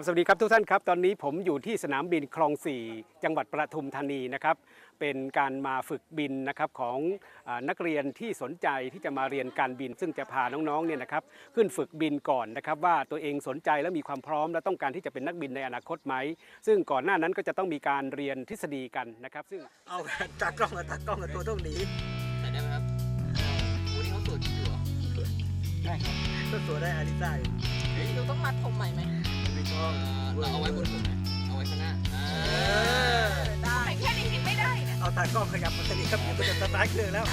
ครับสวัสดีครับทุกท่านครับ ตอนนี้ผมอยู่ที่สนามบินคลอง 4 จังหวัดปทุมธานีนะครับ เป็นการมาฝึกบินนะครับของอานักเรียนที่สนใจที่จะมาเรียนการบิน ซึ่งจะพาน้องๆเนี่ยนะครับขึ้นฝึกบินก่อนนะครับ ว่าตัวเองสนใจและมีความพร้อม และต้องการที่จะเป็นนักบินในอนาคตไหม ซึ่งก่อนหน้านั้นก็จะต้องมีการเรียนทฤษฎีกันนะครับ ซึ่งเอาตากล้องกับตากล้องกับตัวต้องหนีใส่ได้ไหมครับโอ้นี่เขาสวยจริงเหรอได้ครับก็สวยได้อาริซ่าอยู่เราต้องมัดผมใหม่ไหมไม่ ต้เอ่องอเราเอาไว้บนผมไหมเอาไว้ข้างหน้าอ่าได้ แค่นี้กินไม่ได้เนี่ยเอาตากล้องขยับมาสนิทครับเดี๋ยวก็จะสตาร์ทเครื่องแล้ว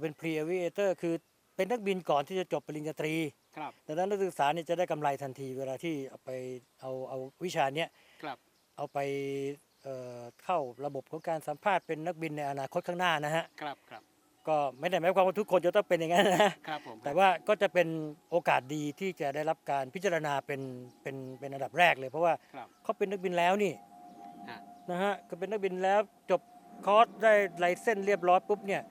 เนี่ยเราเป็น pre aviator คือเป็นนักบินก่อนที่จะจบปริญญาตรีครับดังนั้นนักศึกษาเนี่ยจะได้กำไรทันทีเวลาที่เอาไปเอาเอาวิชาเนี้ยครับเอาไปเอ่อเข้าระบบของการสัมภาษณ์เป็นนักบินในอนาคตข้างหน้านะฮะครับครับก็ไม่ได้หมายความว่าทุกคนจะต้องเป็นอย่างนั้นนะครับผมแต่ว่าก็จะเป็นโอกาสดีที่จะได้รับการพิจารณาเป็นเป็นเป็นอันดับแรกเลย เพราะว่าครับเขาเป็นนักบินแล้วนี่ฮะนะฮะก็เป็นนักบินแล้วจบคอร์สได้ไลเส้นเรียบร้อยปุ๊บเนี่ย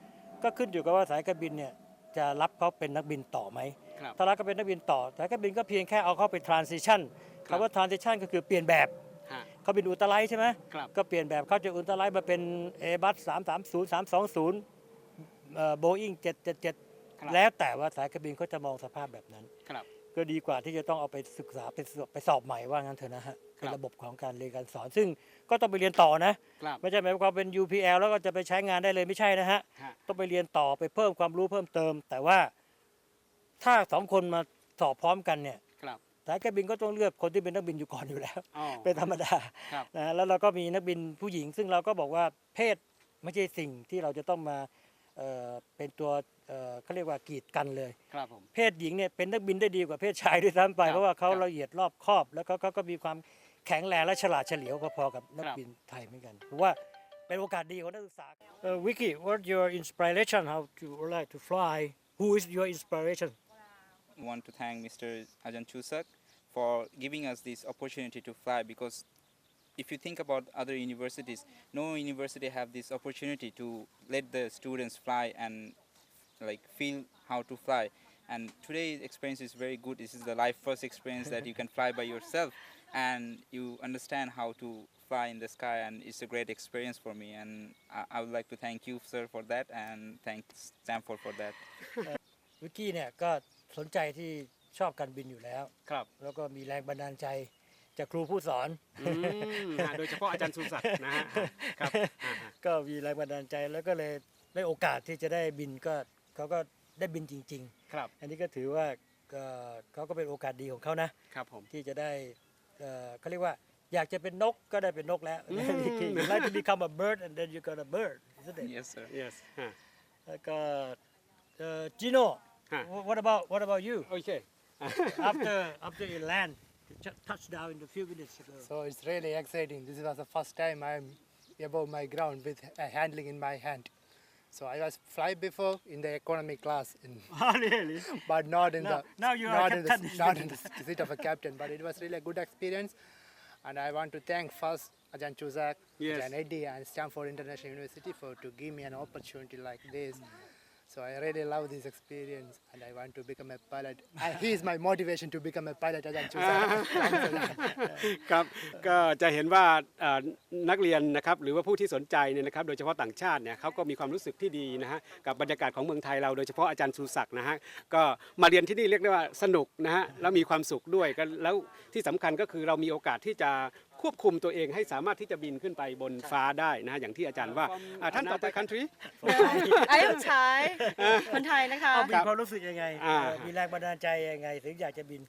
ก็ขึ้นอยู่กับว่าสายการบินเนี่ยจะรับเขาเป็นนักบินต่อไหมครับ ถ้ารับก็เป็นนักบินต่อสายการบินก็เพียงแค่เอาเขาไป transition ครับคำว่า transition ก็คือเปลี่ยนแบบฮะ เขาเป็นอุลตร้าไลท์ใช่ไหมครับ ก็เปลี่ยนแบบเขาจะอุลตร้าไลท์มาเป็น Airbus 330 320เอ่อ Boeing 777ครับ แล้วแต่ว่าสายการบินเขาจะมองสภาพแบบนั้น ครับ ก็ดีกว่าที่จะต้องเอาไปศึกษาไปสอบไปสอบใหม่ว่างั้นเถอะนะฮะเป็นครับระบบของการเรียนการสอน ซึ่งก็ต้องไปเรียนต่อนะครับไม่ใช่หมายความเป็น UPL แล้วก็จะไปใช้งานได้เลยไม่ใช่นะฮะฮะต้องไปเรียนต่อไปเพิ่มความรู้เพิ่มเติม แต่ว่าถ้าสองคนมาสอบพร้อมกันเนี่ยครับสายการบินก็ต้องเลือกคนที่เป็นนักบินอยู่ก่อนอยู่แล้วอ๋อเป็นธรรมดาครับนะแล้วเราก็มีนักบินผู้หญิง ซึ่งเราก็บอกว่าเพศไม่ใช่สิ่งที่เราจะต้องมา เอ่อเป็นตัวเอ่อเขาเรียกว่ากีดกันเลย ครับผม เพศหญิงเนี่ยเป็นนักบินได้ดีกว่าเพศชายด้วยซ้ำไปครับเพราะว่าเขาครับละเอียดรอบคอบ แล้วเขาเขาก็มีความแข็งแรงและฉลาดเฉลียวพอๆกับนักครับ บินไทยเหมือนกันเพราะว่าเป็นโอกาสดีของนักศึกษาวิกกี้ what your inspiration how to like to fly who is your inspiration want to thank Mr. Ajahn Chusak for giving us this opportunity to fly because if you think about other universities, no university have this opportunity to let the students fly and like feel how to fly. And today's experience is very good. This is the life first experience that you can fly by yourself and you understand how to fly in the sky and it's a great experience for me and I, I would like to thank you sir for that and thank Stanford for that. วิกกี้เนี่ยก็สนใจที่ชอบการบินอยู่แล้ว ครับ แล้วก็มีแรงบันดาลใจ จากครูผู้สอนอืมฮะโดยเฉพาะอาจารย์สุศักดิ์นะฮะครับอ่าฮะก็มีแรงบันดาลใจแล้วก็เลยได้โอกาสที่จะได้บินก็เขาก็ได้บินจริง ครับๆ อันนี้ก็ถือว่าเอ่อเขาก็เป็นโอกาสดีของเขานะ ครับผม ที่จะได้เอ่อเขาเรียกว่าอยากจะเป็นนกก็ได้เป็นนกแล้ว อืม you like to become a bird and then you got a bird isn't it Yes sir. yes ฮะ แล้วก็เอ่อ Gino ฮะ what about what about you โอเค after after you land just touched down in a few minutes ago So it's really exciting. This was the first time I'm above my ground with a handling in my hand. So I was fly before in the economy class, in, oh really but not in Now- the now you are not in the, captain. not in the seat of a captain. But it was really a good experience, and I want to thank first Ajahn Chuzak, Yes. Ajahn Eddy, and Stanford International University for to give me an opportunity like this. So I really love this experience, and I want to become a pilot. And he is my motivation to become a pilot, Ajahn Chuzak. Thanks a lot. ครับก็จะเห็นว่านักเรียนนะครับหรือว่าผู้ที่สนใจเนี่ยนะครับโดยเฉพาะต่างชาติเนี่ยเขาก็มีความรู้สึกที่ดีนะฮะกับบรรยากาศของเมืองไทยเราโดยเฉพาะอาจารย์ชูศักดิ์นะฮะก็มาเรียนที่นี่เรียกได้ว่าสนุกนะฮะแล้วมีความสุขด้วยก็แล้วที่สำคัญก็คือเรามีโอกาสที่จะ ควบคุมตัวเองให้สามารถที่จะบินขึ้นไปบนฟ้าได้นะฮะอย่างที่อาจารย์ว่าอ่าท่านต่อไป country I am Thai คนไทยนะคะเอามีความรู้สึกยังไงอ่าเอ่อมีแรงบันดาลใจยังไง ถึงอยากจะบิน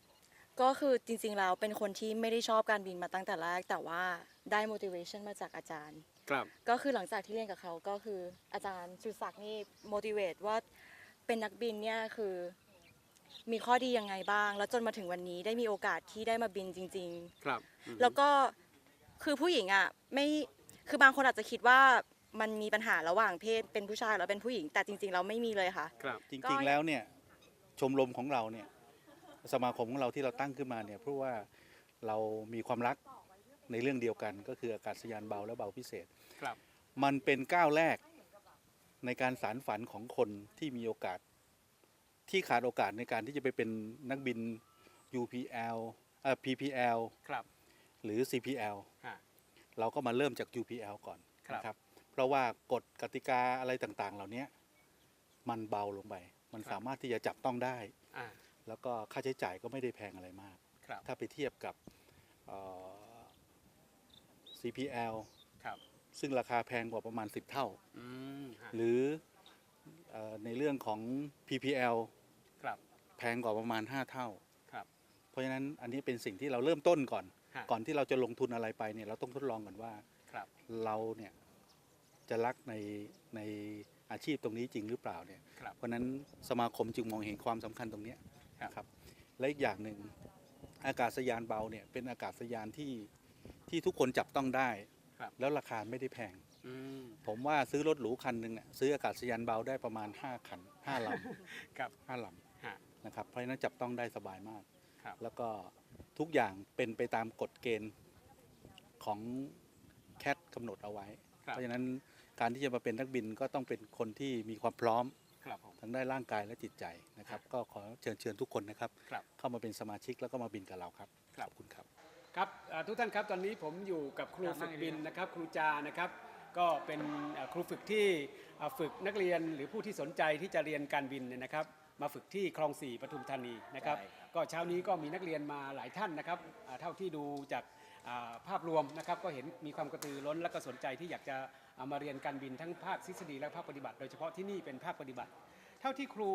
ก็คือจริงๆแล้วเป็นคนที่ไม่ได้ชอบการบินมาตั้งแต่แรก แต่ว่าได้ motivation มาจากอาจารย์ ครับ ก็คือหลังจากที่เรียนกับเขาก็คืออาจารย์สุศักดิ์นี่ motivate ว่าเป็นนักบินเนี่ยคือ มีข้อดียังไงบ้าง แล้วจนมาถึงวันนี้ได้มีโอกาสที่ได้มาบินจริงครับอืมๆแล้วก็คือผู้หญิงอะไม่คือบางคนอาจจะคิดว่ามันมีปัญหาระหว่างเพศเป็นผู้ชายแล้วเป็นผู้หญิงแต่จริง ๆ เราไม่มีเลยค่ะ ครับจริงๆแล้วเนี่ยชมรมของเราเนี่ยสมาคมของเราที่เราตั้งขึ้นมาเนี่ยเพราะว่าเรามีความรักในเรื่องเดียวกัน ก็คืออากาศยานเบาและเบาพิเศษ ครับ มันเป็นก้าวแรกในการสารฝันของคนที่มีโอกาส ที่ขาดโอกาสในการที่จะไปเป็นนักบิน UPL เอ่อ PPL ครับ หรือ CPL ฮะ เราก็มาเริ่มจาก UPL ก่อนครับ นะครับ เพราะว่ากฎกติกาอะไรต่างๆ เหล่านี้มันเบาลงไป มันสามารถที่จะจับต้องได้ อ่า แล้วก็ค่าใช้จ่ายก็ไม่ได้แพงอะไรมาก ครับ ถ้าไปเทียบกับเอ่อ CPL ครับ ซึ่งราคาแพงกว่าประมาณ 10 เท่า อืมฮะหรือเอ่อในเรื่องของ PPL ครับ แพงกว่าประมาณ 5 เท่าครับ เพราะฉะนั้นอันนี้เป็นสิ่งที่เราเริ่มต้นก่อน ฮะ ก่อนที่เราจะลงทุนอะไรไปเนี่ยเราต้องทดลองก่อนว่าครับ เราเนี่ยจะรักในในอาชีพตรงนี้จริงหรือเปล่าเนี่ย ครับ เพราะฉะนั้นสมาคมจึงมองเห็นความสำคัญตรงเนี้ยครับ นะครับ และอีกอย่างหนึ่งอากาศยานเบาเนี่ยเป็นอากาศยานที่ที่ทุกคนจับต้องได้ ครับ แล้วราคาไม่ได้แพง อืมผมว่าซื้อรถหรูคันหนึ่งน่ะซื้ออากาศยานเบาได้ประมาณ 5 คัน5ลครับำห้าลฮะำ นะครับเพราะฉะนั้นจับต้องได้สบายมาก ครับ แล้วก็ทุกอย่างเป็นไปตามกฎเกณฑ์ของแคทกำหนดเอาไว้ ครับ เพราะฉะนั้นการที่จะมาเป็นนักบินก็ต้องเป็นคนที่มีความพร้อมครับผม ทั้งได้านร่างกายและจิตใจนะครับ ก็ขอเชิญเชิญทุกคนนะครับ ครับเข้ามาเป็นสมาชิกแล้วก็มาบินกับเราครับครับ ขอบคุณครับ ครับเอ่อทุกท่านครับตอนนี้ผมอยู่กับครูฝึกบินนะครับ ครูจานะครับ ก็เป็นเอ่อครูฝึกที่เอ่อฝึกนักเรียนหรือผู้ที่สนใจที่จะเรียนการบินเนี่ยนะครับ มาฝึกที่คลองสี่ปทุมธานีนะครับ ก็เช้านี้ก็มีนักเรียนมาหลายท่านนะครับอ่าเท่าที่ดูจากอ่าภาพรวมนะครับก็เห็นมีความกระตือร้นและก็สนใจที่อยากจะเอามาเรียนการบินทั้งภาคทฤษฎีและภาคปฏิบัติ โดยเฉพาะที่นี่เป็นภาคปฏิบัติ เท่าที่ครู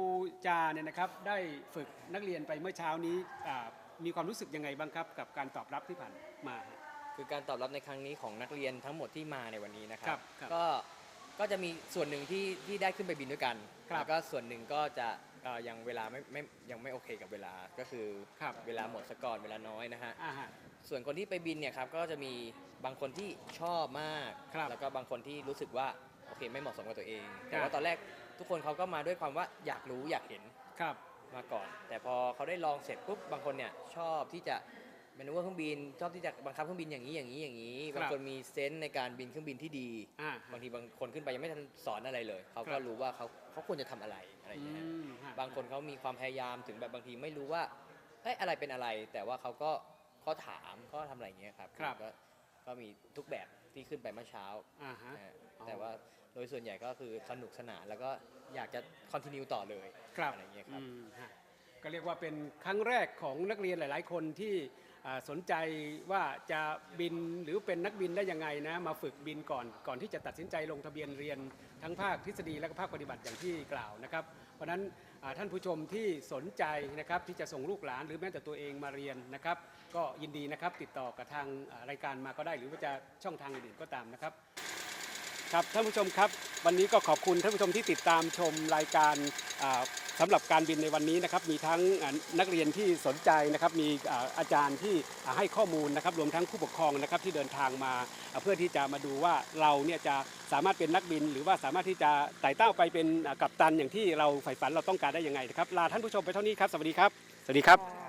จาเนี่ยนะครับได้ฝึกนักเรียนไปเมื่อเช้านี้อ่ามีความรู้สึกยังไงบ้างครับ กับการตอบรับที่ผ่านมาฮะคือการตอบรับในครั้งนี้ของนักเรียนทั้งหมดที่มาในวันนี้นะคครัรับครับก็ก็จะมีส่วนหนึ่งที่ที่ได้ขึ้นไปบินด้วยกันครับแล้วก็ส่วนหนึ่งก็จะ เอ่อยังเวลาไม่ไม่ยังไม่โอเคกับเวลาก็คือครับ เวลาหมดสก่อนเวลาน้อยนะฮะ อ่าฮะ ส่วนคนที่ไปบินเนี่ยครับก็จะมีบางคนที่ชอบมาก ครับแล้วก็บางคนที่รู้สึกว่าโอเคไม่เหมาะสมกับตัวเองครัแต่บว่าตอนแรกทุกคนเขาก็มาด้วยความว่าอยากรู้อยากเห็นครับ มาก่อน แต่พอเขาได้ลองเสร็จปุ๊บบางคนเนี่ยชอบที่จะเมนูเครื่องบิน ชอบที่จะบังคับเครื่องบินอย่างนี้อย่างนี้อย่างนี้ ครับบางคนมีเซนส์ในการบินเครื่องบินที่ดี อ่าบางทีบางคนขึ้นไปยังไม่ทันสอนอะไรเลย เขาคก็รับรู้ว่าเขา เขาควรจะทำอะไรอะไรอย่างอืเงี้ยมฮะบางคนเขามีความพยายามถึงแบบบางทีไม่รู้ว่าเอ้ยอะไรเป็นอะไร แต่ว่าเขาก็เขาถามเขาทำอะไรอย่างเงี้ยครับครับก็ก็มีทุกแบบที่ขึ้นไปเมื่อเช้าอ่าฮะนะฮะอ๋อแต่ว่าโดยส่วนใหญ่ก็คือสนุกสนานแล้วก็อยากจะคอนติเนียต่อเลยครับอะไรอย่างเงี้ยครับอืมฮะ ก็เรียกว่าเป็นครั้งแรกของนักเรียนหลาย ๆ คนที่สนใจว่าจะบินหรือเป็นนักบินได้ยังไงนะมาฝึกบินก่อนก่อนที่จะตัดสินใจลงทะเบียนเรียนทั้งภาคทฤษฎีและก็ภาคปฏิบัติอย่างที่กล่าวนะครับ เพราะนั้นท่านผู้ชมที่สนใจนะครับที่จะส่งลูกหลานหรือแม้แต่ตัวเองมาเรียนนะครับ ก็ยินดีนะครับติดต่อกับทางรายการมาก็ได้ หรือว่าจะช่องทางอื่นๆก็ตามนะครับครับท่านผู้ชมครับ วันนี้ก็ขอบคุณท่านผู้ชมที่ติดตามชมรายการอ่า สำหรับการบินในวันนี้นะครับมีทั้งนักเรียนที่สนใจนะครับมีอาจารย์ที่ให้ข้อมูลนะครับรวมทั้งผู้ปกครองนะครับที่เดินทางมา เพื่อที่จะมาดูว่าเราเนี่ยจะสามารถเป็นนักบิน หรือว่าสามารถที่จะไต่เต้าไปเป็นกัปตันอย่างที่เราใฝ่ฝันเราต้องการได้ยังไงนะครับลาท่านผู้ชมไปเท่านี้ครับสวัสดีครับ สวัสดีครับ